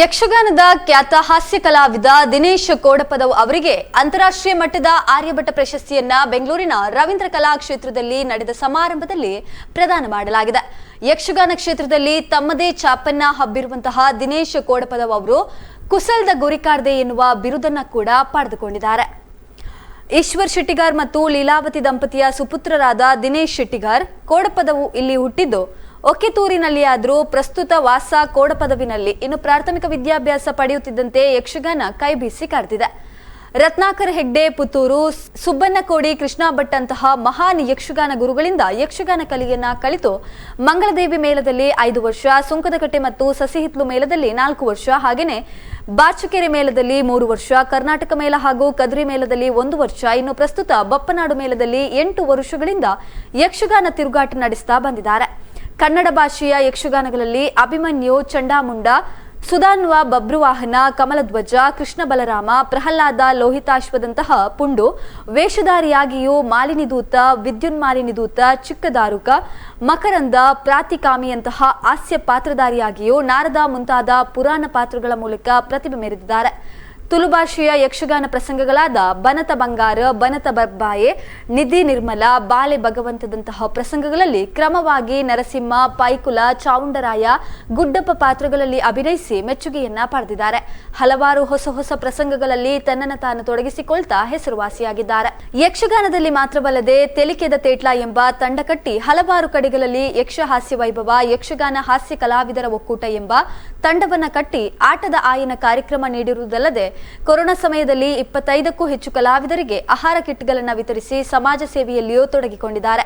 ಯಕ್ಷಗಾನದ ಖ್ಯಾತ ಹಾಸ್ಯ ಕಲಾವಿದ ದಿನೇಶ್ ಕೋಡಪದವ್ ಅವರಿಗೆ ಅಂತಾರಾಷ್ಟ್ರೀಯ ಮಟ್ಟದ ಆರ್ಯಭಟ ಪ್ರಶಸ್ತಿಯನ್ನ ಬೆಂಗಳೂರಿನ ರವೀಂದ್ರ ಕಲಾ ಕ್ಷೇತ್ರದಲ್ಲಿ ನಡೆದ ಸಮಾರಂಭದಲ್ಲಿ ಪ್ರದಾನ ಮಾಡಲಾಗಿದೆ. ಯಕ್ಷಗಾನ ಕ್ಷೇತ್ರದಲ್ಲಿ ತಮ್ಮದೇ ಚಾಪನ್ನ ಹಬ್ಬಿರುವಂತಹ ದಿನೇಶ್ ಕೋಡಪದವ್ ಅವರು ಕುಸಲ್ದ ಗುರಿಕಾರ್ದೆ ಎನ್ನುವ ಬಿರುದನ್ನ ಕೂಡ ಪಡೆದುಕೊಂಡಿದ್ದಾರೆ. ಈಶ್ವರ್ ಶೆಟ್ಟಿಗಾರ್ ಮತ್ತು ಲೀಲಾವತಿ ದಂಪತಿಯ ಸುಪುತ್ರರಾದ ದಿನೇಶ್ ಶೆಟ್ಟಿಗಾರ್ ಕೋಡಪದವು ಇಲ್ಲಿ ಹುಟ್ಟಿದ್ದು ಒಕೆತೂರಿನಲ್ಲಿ ಆದರೂ ಪ್ರಸ್ತುತ ವಾಸ ಕೋಡಪದವಿನಲ್ಲಿ ಇನ್ನು ಪ್ರಾಥಮಿಕ ವಿದ್ಯಾಭ್ಯಾಸ ಪಡೆಯುತ್ತಿದ್ದಂತೆ ಯಕ್ಷಗಾನ ಕೈಬೀಸಿ ಕರೆದಿದೆ. ರತ್ನಾಕರ್ ಹೆಗ್ಡೆ, ಪುತ್ತೂರು ಸುಬ್ಬಣ್ಣಕೋಡಿ ಕೃಷ್ಣ ಭಟ್ ಅಂತಹ ಮಹಾನ್ ಯಕ್ಷಗಾನ ಗುರುಗಳಿಂದ ಯಕ್ಷಗಾನ ಕಲಿಯನ್ನ ಕಲಿತು ಮಂಗಳದೇವಿ ಮೇಳದಲ್ಲಿ ಐದು ವರ್ಷ, ಸುಂಕದಕಟ್ಟೆ ಮತ್ತು ಸಸಿಹಿತ್ಲು ಮೇಳದಲ್ಲಿ ನಾಲ್ಕು ವರ್ಷ, ಹಾಗೆಯೇ ಬಾಚಕೆರೆ ಮೇಳದಲ್ಲಿ ಮೂರು ವರ್ಷ, ಕರ್ನಾಟಕ ಮೇಳ ಹಾಗೂ ಕದ್ರಿ ಮೇಳದಲ್ಲಿ ಒಂದು ವರ್ಷ, ಇನ್ನು ಪ್ರಸ್ತುತ ಬಪ್ಪನಾಡು ಮೇಳದಲ್ಲಿ ಎಂಟು ವರ್ಷಗಳಿಂದ ಯಕ್ಷಗಾನ ತಿರುಗಾಟ ನಡೆಸ್ತಾ ಬಂದಿದ್ದಾರೆ. ಕನ್ನಡ ಭಾಷೆಯ ಯಕ್ಷಗಾನಗಳಲ್ಲಿ ಅಭಿಮನ್ಯು, ಚಂಡಾಮುಂಡ, ಸುಧಾನ್ವ, ಬಬ್ರುವಾಹನ, ಕಮಲಧ್ವಜ ಕೃಷ್ಣ ಬಲರಾಮ ಪ್ರಹ್ಲಾದ, ಲೋಹಿತಾಶ್ವದಂತಹ ಪುಂಡು, ವೇಷಧಾರಿಯಾಗಿಯೂ ಮಾಲಿನಿದೂತ, ವಿದ್ಯುನ್ಮಾಲಿನಿದೂತ, ಚಿಕ್ಕದಾರುಕ, ಮಕರಂದ, ಪ್ರಾತಿಕಾಮಿಯಂತಹ ಹಾಸ್ಯ ಪಾತ್ರಧಾರಿಯಾಗಿಯೂ ನಾರದ ಮುಂತಾದ ಪುರಾಣ ಪಾತ್ರಗಳ ಮೂಲಕ ಪ್ರತಿಭೆ ಮೆರೆದಿದ್ದಾರೆ. ತುಳು ಭಾಷೆಯ ಯಕ್ಷಗಾನ ಪ್ರಸಂಗಗಳಾದ ಬನತ ಬಂಗಾರ, ಬನತ ಬರ್ಬಾಯೆ ನಿಧಿ ನಿರ್ಮಲ, ಬಾಲೆ ಭಗವಂತದಂತಹ ಪ್ರಸಂಗಗಳಲ್ಲಿ ಕ್ರಮವಾಗಿ ನರಸಿಂಹ, ಪೈಕುಲ ಚಾವುಂಡರಾಯ ಗುಡ್ಡಪ್ಪ ಪಾತ್ರಗಳಲ್ಲಿ ಅಭಿನಯಿಸಿ ಮೆಚ್ಚುಗೆಯನ್ನ ಪಡೆದಿದ್ದಾರೆ. ಹಲವಾರು ಹೊಸ ಹೊಸ ಪ್ರಸಂಗಗಳಲ್ಲಿ ತನ್ನನ್ನು ತಾನು ತೊಡಗಿಸಿಕೊಳ್ತಾ ಹೆಸರುವಾಸಿಯಾಗಿದ್ದಾರೆ. ಯಕ್ಷಗಾನದಲ್ಲಿ ಮಾತ್ರವಲ್ಲದೆ ತೆಲಿಕೆದ ತೇಟ್ಲ ಎಂಬ ತಂಡ ಕಟ್ಟಿ ಹಲವಾರು ಕಡೆಗಳಲ್ಲಿ ಯಕ್ಷ ಹಾಸ್ಯ ವೈಭವ, ಯಕ್ಷಗಾನ ಹಾಸ್ಯ ಕಲಾವಿದರ ಒಕ್ಕೂಟ ಎಂಬ ತಂಡವನ್ನ ಕಟ್ಟಿ ಆಟದ ಆಯನ ಕಾರ್ಯಕ್ರಮ ನೀಡಿರುವುದಲ್ಲದೆ ಕೊರೋನಾ ಸಮಯದಲ್ಲಿ ಇಪ್ಪತ್ತೈದಕ್ಕೂ ಹೆಚ್ಚು ಕಲಾವಿದರಿಗೆ ಆಹಾರ ಕಿಟ್ಗಳನ್ನು ವಿತರಿಸಿ ಸಮಾಜ ಸೇವೆಯಲ್ಲಿಯೂ ತೊಡಗಿಕೊಂಡಿದ್ದಾರೆ.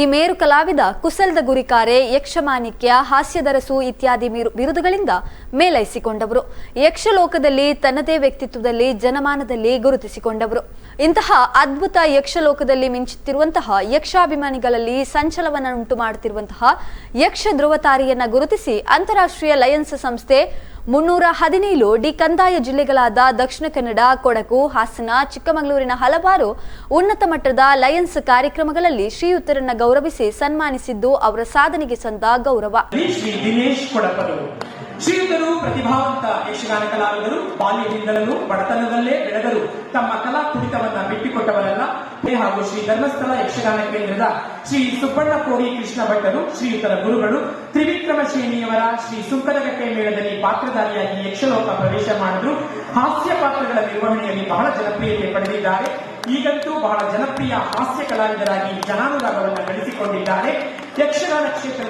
ಈ ಮೇರು ಕಲಾವಿದ ಕುಸಲ್ದ ಗುರಿಕಾರೆ ಯಕ್ಷಮಾನಿಕ್ಯ ಹಾಸ್ಯದರಸು ಇತ್ಯಾದಿ ಬಿರುದುಗಳಿಂದ ಮೇಲೈಸಿಕೊಂಡವರು. ಯಕ್ಷಲೋಕದಲ್ಲಿ ತನ್ನದೇ ವ್ಯಕ್ತಿತ್ವದಲ್ಲಿ ಜನಮಾನದಲ್ಲಿ ಗುರುತಿಸಿಕೊಂಡವರು. ಇಂತಹ ಅದ್ಭುತ ಯಕ್ಷಲೋಕದಲ್ಲಿ ಮಿಂಚುತ್ತಿರುವಂತಹ ಯಕ್ಷಾಭಿಮಾನಿಗಳಲ್ಲಿ ಸಂಚಲನವನ್ನುಂಟು ಮಾಡುತ್ತಿರುವಂತಹ ಯಕ್ಷ ಧ್ರುವತಾರಿಯನ್ನ ಗುರುತಿಸಿ ಅಂತಾರಾಷ್ಟ್ರೀಯ ಲಯನ್ಸ್ ಸಂಸ್ಥೆ ಮುನ್ನೂರ ಹದಿನೇಳು ಡಿ ಕಂದಾಯ ಜಿಲ್ಲೆಗಳಾದ ದಕ್ಷಿಣ ಕನ್ನಡ, ಕೊಡಗು, ಹಾಸನ, ಚಿಕ್ಕಮಗಳೂರಿನ ಹಲವಾರು ಉನ್ನತ ಮಟ್ಟದ ಲಯನ್ಸ್ ಕಾರ್ಯಕ್ರಮಗಳಲ್ಲಿ ಶ್ರೀಯುತರನ್ನ ಗೌರವಿಸಿ ಸನ್ಮಾನಿಸಿದ್ದು ಅವರ ಸಾಧನೆಗೆ ಸಂದ ಗೌರವ. ಶ್ರೀಯುತರು ಪ್ರತಿಭಾವಂತ ಯಕ್ಷಗಾನ ಕಲಾವಿದರು. ಬಾಲ್ಯದಿಂದಲೂ ಬಡತನದಲ್ಲೇ ಬೆಳೆದರು. ತಮ್ಮ ಕಲಾ ಕುಡಿತವನ್ನ ಬಿಟ್ಟಿಕೊಟ್ಟವರ ಹಾಗೂ ಶ್ರೀ ಧರ್ಮಸ್ಥಳ ಯಕ್ಷಗಾನ ಕೇಂದ್ರದ ಶ್ರೀ ಸುಬ್ಬಣ್ಣ ಕೋಡಿ ಕೃಷ್ಣ ಭಟ್ಟರು, ಶ್ರೀಯುತರ ಗುರುಗಳು ತ್ರಿವಿಕ್ರಮ ಶ್ರೇಣಿಯವರ ಶ್ರೀ ಸುಂಕದಗಟ್ಟೆ ಮೇಳದಲ್ಲಿ ಪಾತ್ರಧಾರಿಯಾಗಿ ಯಕ್ಷಲೋಕ ಪ್ರವೇಶ ಮಾಡಿದ್ರು. ಹಾಸ್ಯ ಪಾತ್ರಗಳ ನಿರ್ವಹಣೆಯಲ್ಲಿ ಬಹಳ ಜನಪ್ರಿಯತೆ ಪಡೆದಿದ್ದಾರೆ. ಈಗಂತೂ ಬಹಳ ಜನಪ್ರಿಯ ಹಾಸ್ಯ ಕಲಾವಿದರಾಗಿ ಜನಾನುರಾಗವನ್ನು ಗಳಿಸಿಕೊಂಡಿದ್ದಾರೆ. ಯಕ್ಷಗಾನ ಕ್ಷೇತ್ರದ